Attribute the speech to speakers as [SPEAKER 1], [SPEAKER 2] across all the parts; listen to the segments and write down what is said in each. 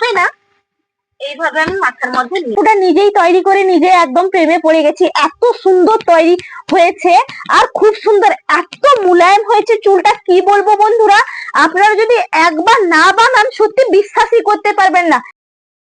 [SPEAKER 1] হবে না? এইভাবে আমি মাথার মধ্যে
[SPEAKER 2] ওটা নিজেই তৈরি করে নিজে একদম প্রেমে পড়ে গেছি। এত সুন্দর তৈরি হয়েছে আর খুব সুন্দর। এত মুলায়ম হয়েছে চুলটা, কি বলব বন্ধুরা? আপনারা যদি একবার না বানান, সত্যি বিশ্বাসই করতে পারবেন না।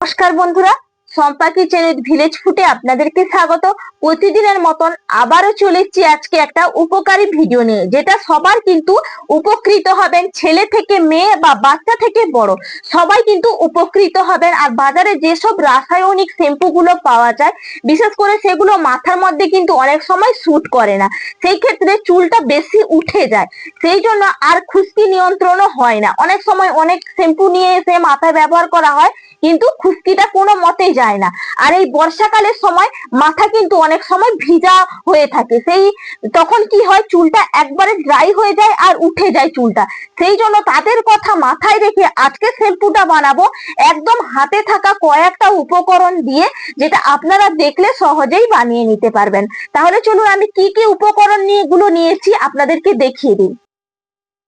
[SPEAKER 2] নমস্কার বন্ধুরা। সম্পাকি চ্যানেল ভিলেজ ফুটে আপনাদেরকে স্বাগত। প্রতিদিনের মতন আবারও চলে এসেছি আজকে একটা উপকারী ভিডিও নিয়ে, যেটা সবার কিন্তু উপকৃত হবেন ছেলে থেকে মেয়ে বা বাচ্চা থেকে বড়। সবাই কিন্তু উপকৃত হবেন। আর বাজারে যেসব রাসায়নিক শ্যাম্পুগুলো পাওয়া যায়, বিশেষ করে সেগুলো মাথার মধ্যে কিন্তু অনেক সময় স্যুট করে না। সেই ক্ষেত্রে চুলটা বেশি উঠে যায়। সেই জন্য আর খুশকি নিয়ন্ত্রণও হয় না। অনেক সময় অনেক শ্যাম্পু নিয়ে এসে মাথায় ব্যবহার করা হয়। কিন্তু খুশকিটা কোনো মতেই যায় না। আর এই বর্ষাকালের সময় মাথা কিন্তু অনেক সময় ভিজা হয়ে থাকে। সেই তখন কি হয়, চুলটা একবারে ড্রাই হয়ে যায় আর উঠে যায় চুলটা। সেই জন্য তাদের কথা মাথায় রেখে আজকে শ্যাম্পুটা বানাবো। একদম হাতে থাকা কয়েকটা উপকরণ দিয়ে যেটা আপনারা দেখলে সহজেই বানিয়ে নিতে পারবেন। তাহলে চলুন আমি কি কি উপকরণ নিয়ে গুলো নিয়েছি আপনাদেরকে দেখিয়ে দিই।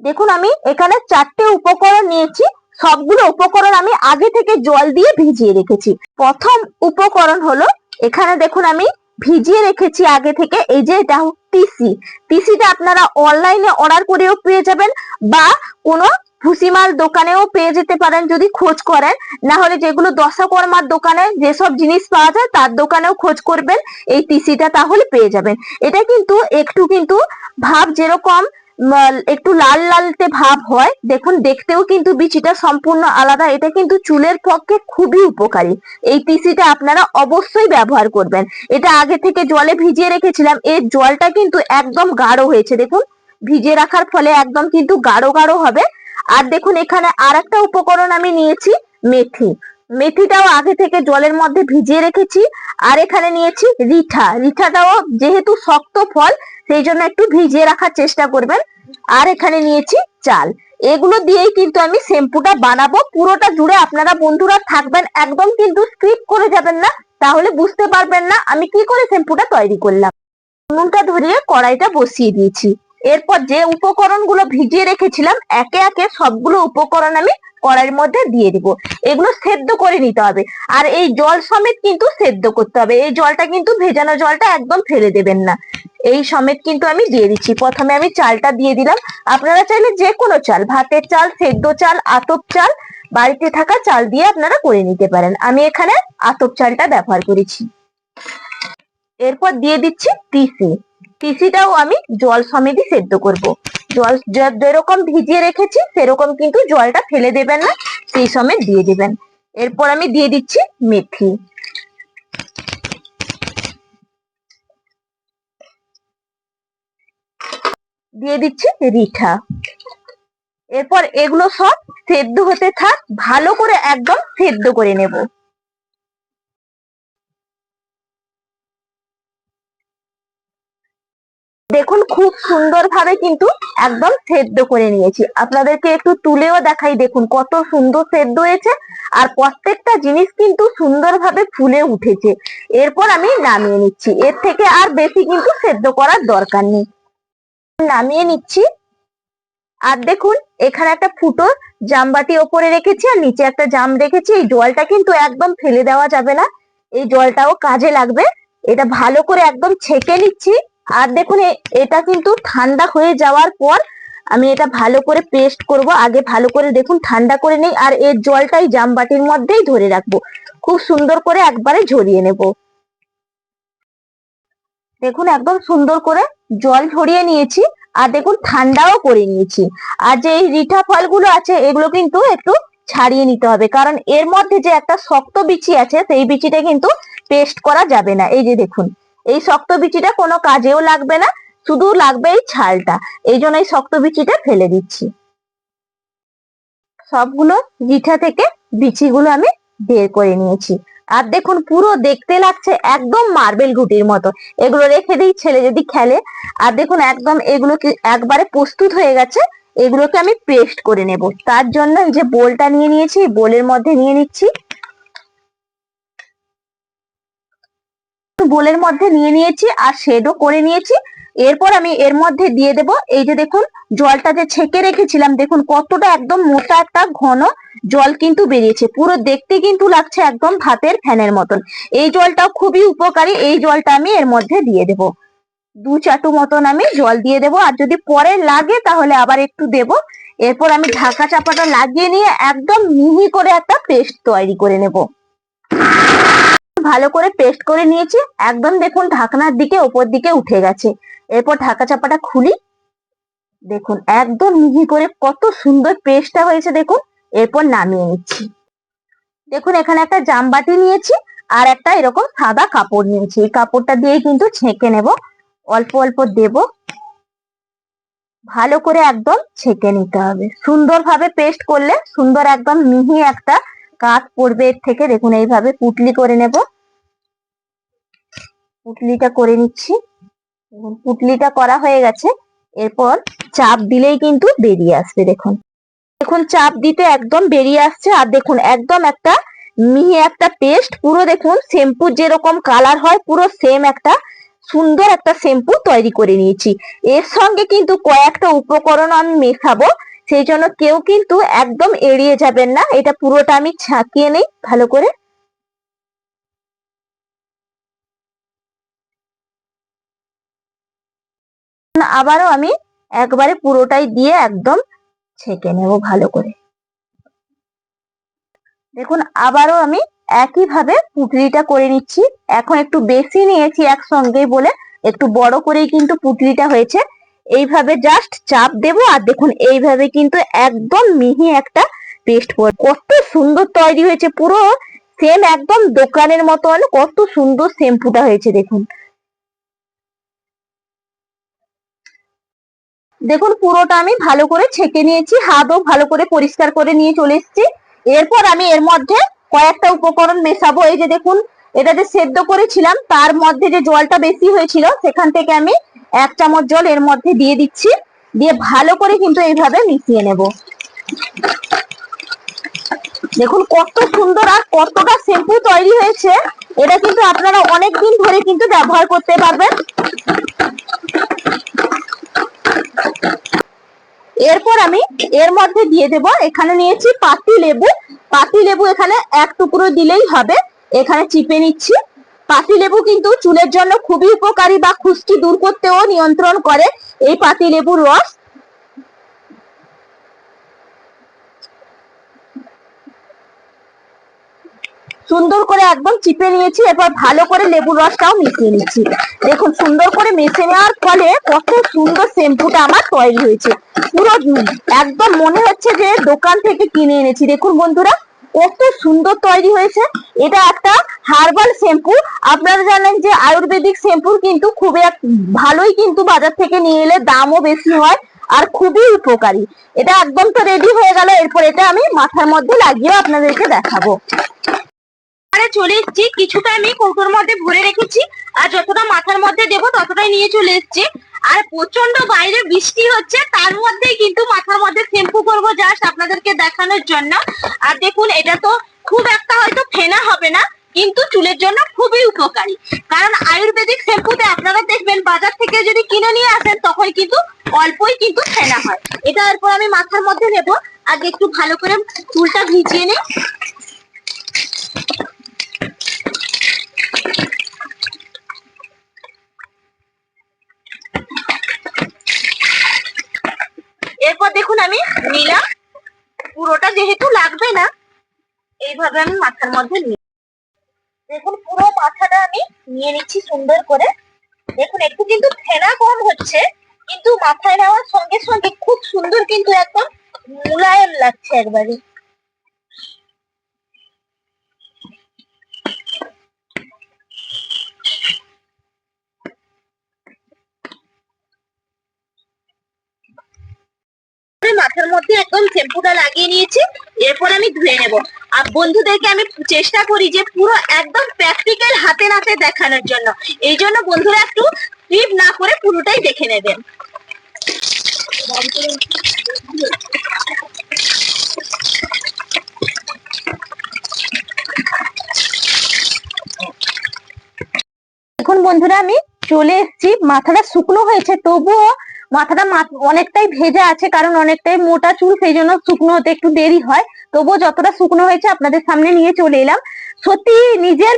[SPEAKER 2] দেখুন আমি এখানে চারটে উপকরণ নিয়েছি। সবগুলো উপকরণ আমি আগে থেকে জল দিয়ে ভিজিয়ে রেখেছি। প্রথম উপকরণ হলো, এখানে দেখুন আমি ভিজিয়ে রেখেছি আগে থেকে, এই যে এটা টিসি টিসিটা আপনারা অনলাইনে অর্ডার করেও পেয়ে যাবেন বা কোনো ভুসিমাল দোকানেও পেয়ে যেতে পারেন যদি খোঁজ করেন। না হলে যেগুলো দশকর্মার দোকানে যেসব জিনিস পাওয়া যায়, তার দোকানেও খোঁজ করবেন, এই টিসিটা তাহলে পেয়ে যাবেন। এটা কিন্তু একটু কিন্তু ভাব যেরকম একটু লাল লালতে ভাব হয়। দেখুন, দেখতেও কিন্তু বিচিটা সম্পূর্ণ আলাদা। এটা কিন্তু চুলের পক্ষে খুবই উপকারী। এই টিসিটা আপনারা অবশ্যই ব্যবহার করবেন। এটা আগে থেকে জলে ভিজিয়ে রেখেছিলাম। এর জলটা কিন্তু একদম গাঢ় হয়েছে। দেখুন, ভিজিয়ে রাখার ফলে একদম কিন্তু গাঢ় গাঢ় হবে। আর দেখুন, এখানে আর একটা উপকরণ আমি নিয়েছি, মেথি। মেথিটাও আগে থেকে জলের মধ্যে ভিজিয়ে রেখেছি। আর এখানে নিয়েছি রিঠা। রিঠাটাও যেহেতু শক্ত ফল সেই জন্য একটু ভিজিয়ে রাখার চেষ্টা করবেন। আর এখানে নিয়েছি চাল। এগুলো দিয়েই কিন্তু আমি শ্যাম্পুটা বানাবো। পুরোটা জুড়ে আপনারা বন্ধুরা থাকবেন, একদম কিন্তু স্কিপ করে যাবেন না। তাহলে বুঝতে পারবেন না আমি কি করে শ্যাম্পুটা তৈরি করলাম। নুনটা ধরিয়ে কড়াইটা বসিয়ে দিয়েছি। এরপর যে উপকরণগুলো ভিজিয়ে রেখেছিলাম, একে একে সবগুলো উপকরণ আমি কড়াইয়ের মধ্যে দিয়ে দিব। এগুলো সেদ্ধ করে নিতে হবে। আর এই জল সমেত কিন্তু সেদ্ধ করতে হবে। এই জলটা কিন্তু ভেজানো জলটা একদম ফেলে দেবেন না। এই সমেত কিন্তু আমি দিয়ে দিচ্ছি। প্রথমে আমি চালটা দিয়ে দিলাম। আপনারা চাইলে যে কোনো চাল, ভাতের চাল, সেদ্ধ চাল, আতপ চাল, বাড়িতে থাকা চাল দিয়ে আপনারা করে নিতে পারেন। আমি এখানে আতপ চালটা ব্যবহার করেছি। এরপর দিয়ে দিচ্ছি তিসি। তিসিটাও আমি জল সমেতই সেদ্ধ করব। জল যেরকম ভিজিয়ে রেখেছি, সেরকম কিন্তু জলটা ফেলে দেবেন না, সেই সমেত দিয়ে দেবেন। এরপর আমি দিয়ে দিচ্ছি মেথি। দিয়ে দিচ্ছি রিঠা। এরপর এগুলো সব সেদ্ধ হতে থাক, ভালো করে একদম সেদ্ধ করে নেব। দেখুন খুব সুন্দরভাবে কিন্তু একদম সেদ্ধ করে নিয়েছি। আপনাদেরকে একটু তুলেও দেখাই দেখুন, কত সুন্দর সেদ্ধ হয়েছে আর প্রত্যেকটা জিনিস কিন্তু সুন্দরভাবে ফুলে উঠেছে। এরপর আমি নামিয়ে নিচ্ছি। এর থেকে আর বেশি কিন্তু সেদ্ধ করার দরকার নেই। নামিয়ে নিচ্ছি। আর দেখুন, এখানে একটা ফুটো জামবাটি ওপরে রেখেছি আর নিচে একটা জাম রেখেছি। এই জলটা কিন্তু একদম ফেলে দেওয়া যাবে না। এই জলটাও কাজে লাগবে। এটা ভালো করে একদম ছেঁকে নিচ্ছি। আর দেখুন এটা কিন্তু ঠান্ডা হয়ে যাওয়ার পর আমি এটা ভালো করে পেস্ট করব। আগে ভালো করে দেখুন, ঠান্ডা করে নেই। আর এর জলটাই জামবাটির মধ্যেই ধরে রাখব। খুব সুন্দর করে একবারে ঝরিয়ে নেব। দেখুন, একদম সুন্দর করে জল ঝরিয়ে নিয়েছি। আর দেখুন, ঠান্ডাও করে নিয়েছি। আর যে এই রিঠা ফলগুলো আছে, এগুলো কিন্তু একটু ছাড়িয়ে নিতে হবে। কারণ এর মধ্যে যে একটা শক্ত বিচি আছে, সেই বিচিটা কিন্তু পেস্ট করা যাবে না। এই যে দেখুন এই শক্ত বিচিটা কোনো কাজেও লাগবে না, শুধু লাগবে এই ছালটা। এই জন্য এই শক্ত বিচিটা ফেলে দিচ্ছি। সবগুলো জিঠা থেকে বিচিগুলো আমি বের করে নিয়েছি। আর দেখুন, পুরো দেখতে লাগছে একদম মার্বেল গুটির মতো। এগুলো রেখে দিই, ছেলে যদি খেলে। আর দেখুন, একদম এগুলো একবারে প্রস্তুত হয়ে গেছে, এগুলোকে আমি পেস্ট করে নেব। তার জন্য এই যে বোলটা নিয়ে নিয়েছি, বোলের মধ্যে নিয়ে নিচ্ছি। বোলের মধ্যে নিয়ে নিয়েছি আর শেডও করে নিয়েছি। এরপর আমি এর মধ্যে দিয়ে দেব, এই যে দেখুন, জলটা যে ছেঁকে রেখেছিলাম, দেখুন কতটা একদম মোটা একটা ঘন জল কিন্তু বেরিয়েছে। পুরো দেখতে কিন্তু লাগছে একদম ভাতের ফ্যানের মতন। এই জলটাও খুবই উপকারী, এই জলটা আমি এর মধ্যে দিয়ে দেব। দু চাটু মতন আমি জল দিয়ে দেব, আর যদি পরে লাগে তাহলে আবার একটু দেব। এরপর আমি ঢাকা চাপাটা লাগিয়ে নিয়ে একদম মিহি করে একটা পেস্ট তৈরি করে নেব। ভালো করে পেস্ট করে নিয়েছি। একদম দেখুন ঢাকনার দিকে, ওপর দিকে উঠে গেছে। এরপর ঢাকা চাপাটা খুলি। দেখুন, একদম মিহি করে কত সুন্দর পেস্টটা হয়েছে দেখুন। এরপর নামিয়ে নিচ্ছি। দেখুন, এখানে একটা জামবাটি নিয়েছি আর একটা এরকম সাদা কাপড় নিয়েছি। এই কাপড়টা দিয়ে কিন্তু ছেঁকে নেব। অল্প অল্প দেব। ভালো করে একদম ছেঁকে নিতে হবে। সুন্দরভাবে পেস্ট করলে সুন্দর একদম মিহি একটা কাঠ পড়বে এর থেকে। দেখুন, এইভাবে পুটলি করে নেব। পুটলিটা করে নিচ্ছি। দেখুন, পুটলিটা করা হয়ে গেছে। এরপর চাপ দিলেই কিন্তু বেরিয়ে আসবে, দেখুন। দেখুন, চাপ দিতে একদম বেরিয়ে আসছে। আর দেখুন, একদম একটা মিহি একটা পেস্ট, পুরো দেখুন, শ্যাম্পুর যেরকম কালার হয়, পুরো সেম একটা সুন্দর একটা শ্যাম্পু তৈরি করে নিয়েছি। এর সঙ্গে কিন্তু কয়েকটা উপকরণ আমি মেশাবো। সেই জন্য কেউ কিন্তু একদম এড়িয়ে যাবেন না। এটা পুরোটা আমি ছাঁকিয়ে নেই, ভালো করে। আবারও আমি একবারে পুরোটাই দিয়ে একদম ছেঁকে নেব ভালো করে। দেখুন, আবারও আমি একইভাবে পুটলিটা করে নিচ্ছি। এখন একটু বেশি নিয়েছি একসঙ্গে বলে একটু বড় করেই কিন্তু পুটলিটা হয়েছে। এইভাবে জাস্ট চাপ দেব আর দেখুন, এইভাবে কিন্তু একদম মিহি একটা পেস্ট পড়ে কত সুন্দর তৈরি হয়েছে, পুরো সেম একদম দোকানের মতন কত সুন্দর শ্যাম্পুটা হয়েছে দেখুন। দেখুন, পুরোটা আমি ভালো করে ছেঁকে নিয়েছি, হাতও ভালো করে পরিষ্কার করে নিয়ে চলে এসেছি। এরপর আমি এর মধ্যে কয়েকটা উপকরণ মেশাবো। এই যে দেখুন, এটা যে সেদ্ধ করেছিলাম, তার মধ্যে যে জলটা বেশি হয়েছিল, সেখান থেকে আমি এক চামচ জল এর মধ্যে দিয়ে দিচ্ছি। দিয়ে ভালো করে কিন্তু এইভাবে মিশিয়ে নেব। দেখুন, কত সুন্দর আর কতটা শ্যাম্পু তৈরি হয়েছে। এটা কিন্তু আপনারা অনেক দিন ধরে কিন্তু ব্যবহার করতে পারবেন। এরপর আমি এর মধ্যে দিয়ে দেব, এখানে নিয়েছি পাতি লেবু। পাতি লেবু এখানে এক টুকরো দিলেই হবে। এখানে চিপে নিচ্ছি। পাতি লেবু কিন্তু চুলের জন্য খুবই উপকারী বা খুশকি দূর করতেও নিয়ন্ত্রণ করে। এই পাতি লেবুর রস সুন্দর করে একদম চিপে নিয়েছি, এরপর ভালো করে লেবুর রসটাও মিশিয়ে নিচ্ছি। দেখুন, সুন্দর করে মেশে নেওয়ার ফলে কত সুন্দর শ্যাম্পুটা আমার তৈরি হয়েছে। পুরো একদম মনে হচ্ছে যে দোকান থেকে কিনে এনেছি। দেখুন বন্ধুরা, কত সুন্দর তৈরি হয়েছে। এটা একটা হার্বাল শ্যাম্পু। আপনারা জানেন যে আয়ুর্বেদিক শ্যাম্পুর কিন্তু খুব ভালোই কিন্তু বাজার থেকে নিয়ে এলে দামও বেশি হয় আর খুবই উপকারী। এটা একদম তো রেডি হয়ে গেল। এরপর এটা আমি মাথার মধ্যে লাগিয়ে আপনাদেরকে দেখাবো।
[SPEAKER 1] চলে এসেছি। কিছুটা আমি কৌটোর মধ্যে ভরে রেখেছি আর যতটা মাথার মধ্যে দেবো ততটাই নিয়ে চলে এসেছি। আর প্রচণ্ড বাইরে বৃষ্টি হচ্ছে, তার মধ্যেই কিন্তু মাথার মধ্যে শ্যাম্পু করব জাস্ট আপনাদেরকে দেখানোর জন্য। আর দেখুন, এটা তো খুব একটা হয়তো ফেনা হবে না, কিন্তু চুলের জন্য খুবই উপকারী। কারণ আয়ুর্বেদিক শ্যাম্পুতে আপনারা দেখবেন, বাজার থেকে যদি কিনে নিয়ে আসেন, তখন কিন্তু অল্পই কিন্তু ফেনা হয়। এটা এরপর আমি মাথার মধ্যে নেব। আগে একটু ভালো করে চুলটা ভিজিয়ে নিই। এরপর দেখুন আমি নিলাম পুরোটা যেহেতু লাগবে না, এইভাবে আমি মাথার মধ্যে নিই দেখুন, পুরো মাথাটা আমি নিয়ে নিচ্ছি সুন্দর করে। দেখুন, একটু কিন্তু ফেনা কম হচ্ছে, কিন্তু মাথায় নেওয়ার সঙ্গে সঙ্গে খুব সুন্দর কিন্তু একদম মুলায়ম লাগছে একবারে করে মাথার মধ্যে শ্যাম্পুটা লাগিয়ে নিয়েছি, এরপর আমি ধুয়ে নেব। আর বন্ধুদেরকে আমি চেষ্টা করি যে পুরো একদম প্র্যাকটিক্যাল হাতে নাতে দেখানোর জন্য। এই জন্য বন্ধুরা একটু স্কিপ না করে পুরোটাই দেখে নেবেন
[SPEAKER 2] এখন বন্ধুরা আমি চলে এসেছি, মাথাটা শুকনো হয়েছে, তবুও মাথাটা অনেকটাই ভেজা আছে, কারণ অনেকটাই মোটা চুল সেই জন্য শুকনো হতে একটু দেরি হয়। তবুও যতটা শুকনো হয়েছে আপনাদের সামনে নিয়ে চলে এলাম। সত্যি নিজের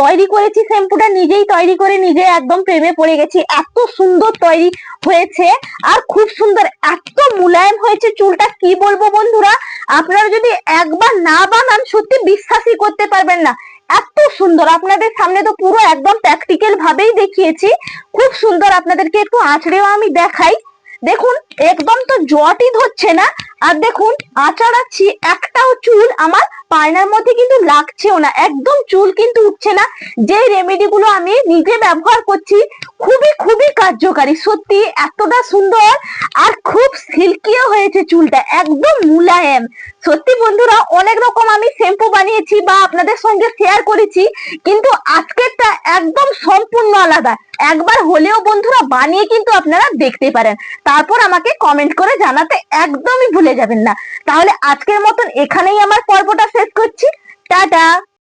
[SPEAKER 2] তৈরি করেছি, শ্যাম্পুটা নিজেই তৈরি করে নিজে একদম প্রেমে পড়ে গেছি। এত সুন্দর তৈরি হয়েছে, আর খুব সুন্দর, এত মুলায়েম হয়েছে চুলটা, কি বলব বন্ধুরা? আপনারা যদি একবার না বানান, সত্যি বিশ্বাসই করতে পারবেন না। এত সুন্দর। আপনাদের সামনে তো পুরো একদম প্র্যাকটিক্যাল ভাবেই দেখিয়েছি। খুব সুন্দর আপনাদেরকে একটু আঁচড়েও আমি দেখাই। দেখুন, একদম তো জটই ধরছে না। আর দেখুন, আঁচড়াচ্ছি একটাও চুল আমার পায়নার মধ্যে কিন্তু লাগছেও না। একদম চুল কিন্তু উঠছে না। যে রেমেডি গুলো আমি নিজে ব্যবহার করছি, খুবই খুবই কার্যকারী। সত্যি এতটা সুন্দর আর খুব সিল্কিও হয়েছে চুলটা। একদম মুলায়েম। সত্যি বন্ধুরা, অনেক রকম আমি শ্যাম্পু বানিয়েছি বা আপনাদের সঙ্গে শেয়ার করেছি, কিন্তু আজকেরটা একদম সম্পূর্ণ আলাদা। একবার হলেও বন্ধুরা, বানিয়ে কিন্তু আপনারা দেখতে পারেন। তারপর আমাকে কমেন্ট করে জানাতে একদমই ভুলে যাবেন না। তাহলে আজকের মতন এখানেই আমার পর্বটা শেষ করছি। টাটা।